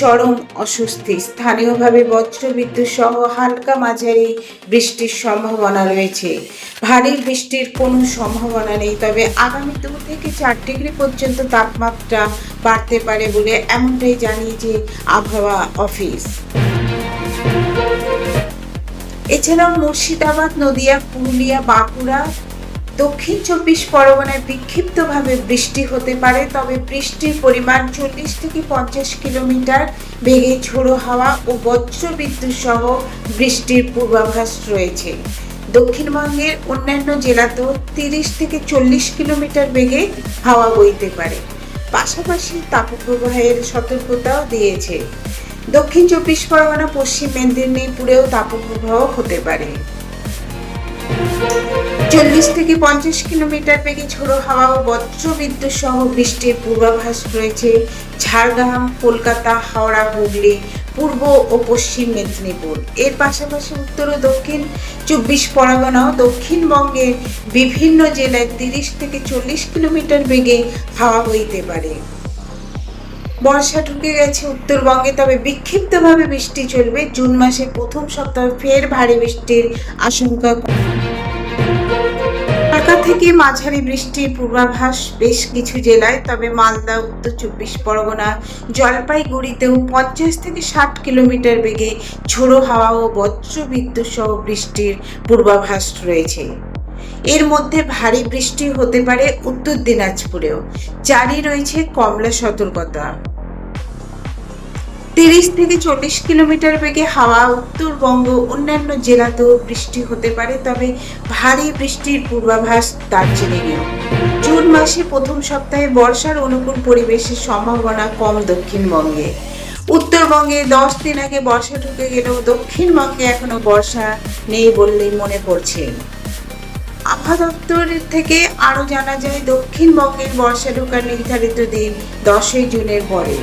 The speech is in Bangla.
চরম অস্বস্তি। স্থানীয়ভাবে বজ্রবিদ্যুৎ সহ হালকা মাঝারি বৃষ্টির সম্ভাবনা রয়েছে। ভারী বৃষ্টির কোনো সম্ভাবনা নেই, তবে আগামী দু থেকে চার ডিগ্রি পর্যন্ত তাপমাত্রা বাড়তে পারে বলে এমনটাই জানিয়েছে আবহাওয়া অফিস। এছাড়াও মুর্শিদাবাদ, নদিয়া, পুরুলিয়া, বাঁকুড়া দক্ষিণ চব্বিশ পরগনায় বিক্ষিপ্তভাবে বৃষ্টি হতে পারে, তবে বৃষ্টির পরিমাণ চল্লিশ থেকে পঞ্চাশ কিলোমিটার বেগে ঝোড়ো হাওয়া ও বজ্র বিদ্যুৎ সহ বৃষ্টির পূর্বাভাস রয়েছে। দক্ষিণবঙ্গের অন্যান্য জেলাতেও তিরিশ থেকে চল্লিশ কিলোমিটার বেগে হাওয়া বইতে পারে। পাশাপাশি তাপপ্রবাহের সতর্কতাও দিয়েছে। দক্ষিণ চব্বিশ পরগনা, পশ্চিম মেদিনীপুরেও তাপপ্রবাহ হতে পারে। চল্লিশ থেকে পঞ্চাশ কিলোমিটার বেগে ঝোড়ো হাওয়া ও বজ্র বিদ্যুৎ সহ বৃষ্টির পূর্বাভাস রয়েছে ঝাড়গ্রাম, কলকাতা, হাওড়া, হুগলি, পূর্ব ও পশ্চিম মেদিনীপুর। এর পাশাপাশি উত্তর ও দক্ষিণ চব্বিশ পরগনা ও দক্ষিণবঙ্গের বিভিন্ন জেলায় তিরিশ থেকে চল্লিশ কিলোমিটার বেগে হাওয়া বইতে পারে। বর্ষা ঢুকে গেছে উত্তরবঙ্গে, তবে বিক্ষিপ্তভাবে বৃষ্টি চলবে। জুন মাসের প্রথম সপ্তাহে ফের ভারী বৃষ্টির আশঙ্কা থেকে মাঝারি বৃষ্টির পূর্বাভাস বেশ কিছু জেলায়, তবে মালদা, উত্তর চব্বিশ পরগনা, জলপাইগুড়িতেও পঞ্চাশ থেকে ষাট কিলোমিটার বেগে ঝোড়ো হাওয়া ও বজ্র বিদ্যুৎ সহ বৃষ্টির পূর্বাভাস রয়েছে। এর মধ্যে ভারী বৃষ্টি হতে পারে উত্তর দিনাজপুরেও। জারি রয়েছে কমলা সতর্কতা। তিরিশ থেকে চল্লিশ কিলোমিটার বেগে হাওয়া উত্তরবঙ্গ অন্যান্য জেলাতেও বৃষ্টি হতে পারে, তবে ভারী বৃষ্টির পূর্বাভাস দার্জিলিংয়েও জুন মাসে প্রথম সপ্তাহে বর্ষার অনুকূল পরিবেশের সম্ভাবনা কম দক্ষিণবঙ্গে। উত্তরবঙ্গে দশ দিন আগে বর্ষা ঢুকে গেলেও দক্ষিণবঙ্গে এখনও বর্ষা নেই বললেই মনে পড়ছে। আবহাওয়া দপ্তরের থেকে আরও জানা যায়, দক্ষিণবঙ্গের বর্ষা ঢোকার নির্ধারিত দিন দশই জুনের পরে।